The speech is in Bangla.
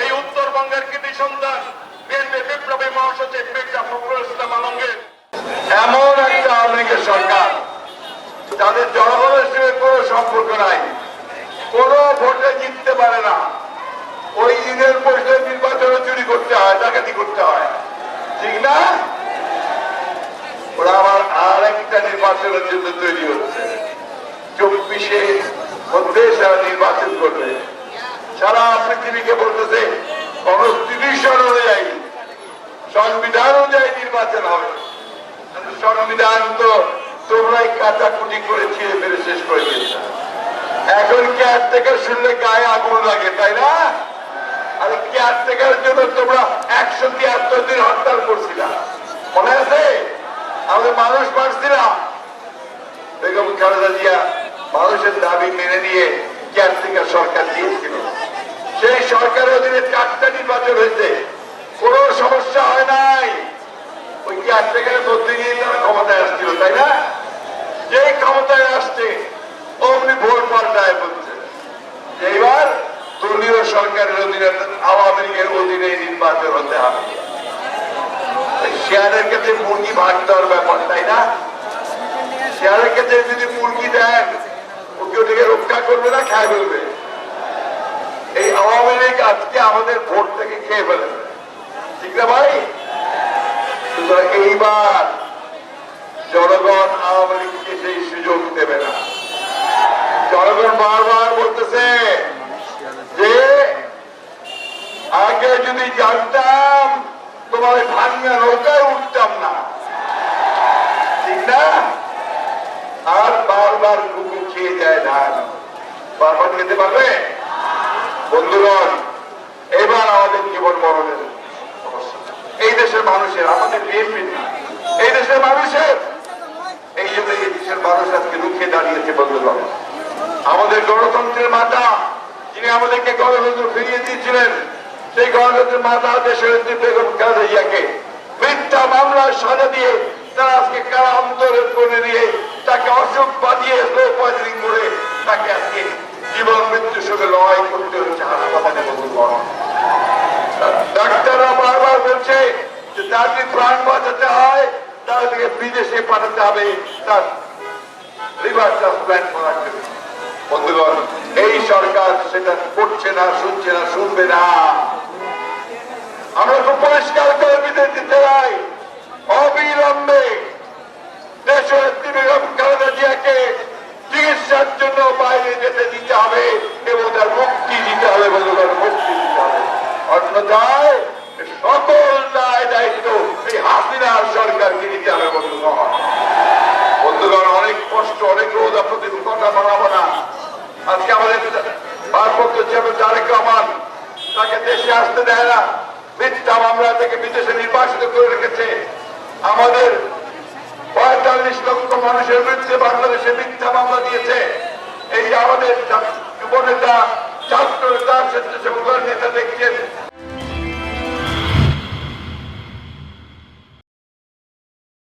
এই উত্তরবঙ্গের কৃতি সন্তান বিএনপি বিপ্লবী মহাসচিব মির্জা ফখরুল ইসলাম আলমগীর, এমন একটা আওয়ামী সরকার, যাদের জনগণের সঙ্গে কোনো সম্পর্ক নাই, কোন ভোটে জিততে পারে না। ওই দিনের পয়সা নির্বাচনে চুরি করতে হয়, ডাকাতি করতে হয়। ঠিক না? ওরা আবার আর একটা নির্বাচনের জন্য তৈরি হচ্ছে। চব্বিশে মধ্যে সারা নির্বাচন করবে, সারা পৃথিবীকে বলতেছে কনস্টিটিউশন অনুযায়ী সংবিধান অনুযায়ী নির্বাচন হবে সংবিধান তো তোমরাই কাটাকুটি করে ছিঁড়ে ফেলে শেষ করে দিয়েছ। এখন কেয়ার থেকে শুনলে গায়ে আগুন লাগে, তাই না? আর কেয়ার টেকার জন্য তোমরা একশো তিয়াত্তর দিন হরতাল করছিলা। মনে আছে? আমাদের মানুষ মারছিলাম বেগম খালেদা জিয়া মানুষের দাবি মেনে নিয়ে কেয়ারটেকার সরকার দিয়েছিল। সেই সরকারের অধীনে চারটা নির্বাচন হয়েছে। কোন সমস্যা হয় নাই। ওই কেয়ারটেকারের মধ্যে নিয়ে তারা ক্ষমতায় আসছিল, তাই না? যে ক্ষমতায় আসছে, অমনি ভোট পাল্টায় বলছে। এইবার দলীয় সরকারের অধীনে, আওয়ামী লীগের অধীনে নির্বাচন হতে হবে। শেয়ারের কাছে মুরগি ভাগ দেওয়ার ব্যাপার, তাই না? শেয়ারের কাছে যদি মুরগি দেন ওকে ওটাকে রক্ষা করবে না, খায় ফেলবে। এই আওয়ামী লীগ আজকে আমাদের ভোট থেকে খেয়ে ফেলেছে। ঠিক না ভাই? এইবার জনগণ আওয়ামী লীগকে সেই সুযোগ দেবে না। জনগণ বারবার বলতেছে যে, আগে যদি জানতাম, তোমার ভাঙ্গা নৌকায় উঠতাম না। ঠিক না? বারবার কুকুর খেয়ে যায় ধান। বারবার খেতে পারবে? বন্ধুগণ, এবার আমাদের জীবন মরণের এই দেশের মানুষের, আমাদের বিএনপি এই দেশের মানুষের, এই জন্য এই দেশের মানুষ আজকে রুখে দাঁড়িয়েছে বন্ধুগণ। আমাদের গণতন্ত্রের মাতা, যিনি আমাদেরকে গণতন্ত্র ফিরিয়ে দিয়েছিলেন, সেই গণতন্ত্রের মাতা দেশের বেগম খালেদা জিয়াকে মিথ্যা মামলার সাজা দিয়ে তারা আজকে কারা অন্তরে করে দিয়ে তাকে অসুখ বাঁধিয়ে লো পয়সিং করে তাকে আজকে জীবন মৃত্যুর সঙ্গে লড়াই করতে হচ্ছে হাসপাতালে বন্ধুগণ ডাক্তাররা বারবার বলছে যে তার যদি প্রাণ বাঁচাতে হয় তাদেরকে বিদেশে পাঠাতে হবে, তার লিভার ট্রান্সপ্লান্ট করার জন্য বন্ধুগণ, এই সরকার সেটা করছে না, শুনছে না, শুনবে না। আমরা খুব পরিষ্কার করে বিদেশ দিতে চাই। অবিলম্বে দেশনেত্রী বেগম খালেদা জিয়াকে চিকিৎসার জন্য বাইরে যেতে দিতে হবে এবং তার মুক্তি দিতে হবে বন্ধুগণ মুক্তি দিতে হবে অন্যথায় সকল দায় দায়িত্ব এই হাসিনার সরকারকে নিতে হবে বন্ধুগণ বন্ধুগণ অনেক কষ্ট অনেক রোদ আপনাদের কথা বাড়াবো না। আজকে আমাদের ভারপ্রাপ্ত চেয়ারম্যান তারেক রহমান তাকে দেশে আসতে দেয় না। মিথ্যা মামলা থেকে বিদেশে নির্বাসিত করে রেখেছে। আমাদের পঁয়তাল্লিশ লক্ষ মানুষের বিরুদ্ধে বাংলাদেশে মিথ্যা মামলা দিয়েছে। এই আমাদের যুব ছাত্র নেতা, স্বেচ্ছাসেবক